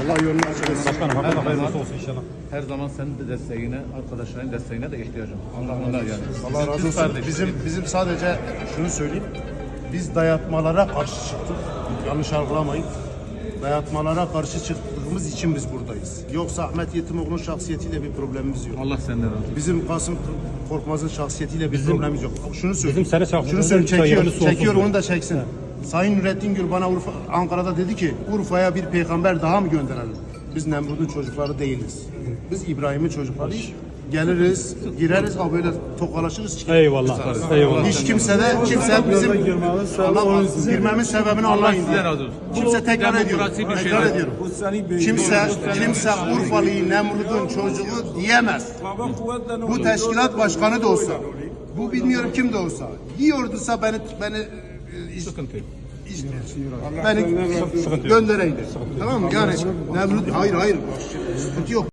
Allah yolunu açık etsin. Başkanım hakkında hayırlısı olsun inşallah. Her zaman senin de desteğine, arkadaşların desteğine de ihtiyacım. Allah onlar yani. Allah razı olsun. Bizim bizim sadece şunu söyleyeyim. Biz dayatmalara karşı çıktık. Yanlış algılamayın. Dayatmalara karşı çıktığımız için biz buradayız. Yoksa Ahmet Yetimoğlu'nun şahsiyetiyle bir problemimiz yok. Allah senden razı olsun. Bizim Kasım Korkmaz'ın şahsiyetiyle bir problemimiz yok. Şunu söyleyeyim. bizim şahsiyetimiz Şunu söyleyeyim. Çekiyor, çekiyor onu da çeksin. Sayın Nurettin Gül bana Urfa, Ankara'da dedi ki Urfa'ya bir peygamber daha mı gönderelim? Biz Nemrut'un çocukları değiliz. Biz İbrahim'in çocuklarıyız. Geliriz, gireriz, ha böyle tokalaşırız. çıkarız. Eyvallah. Eyvallah. Hiç kimse de kimse bizim Allah girmemin sebebini anlayın diye. Kimse tekrar bir Tekrar ediyorum. Kimse kimse Urfalı'yı Nemrut'un çocuğu diyemez. Bu teşkilat başkanı da olsa, bu bilmiyorum kim de olsa, yiyorduysa beni beni Sıkıntı yok. işte, beni göndereydi. Tamam mı? Yani Nemrut hayır hayır sıkıntı yok.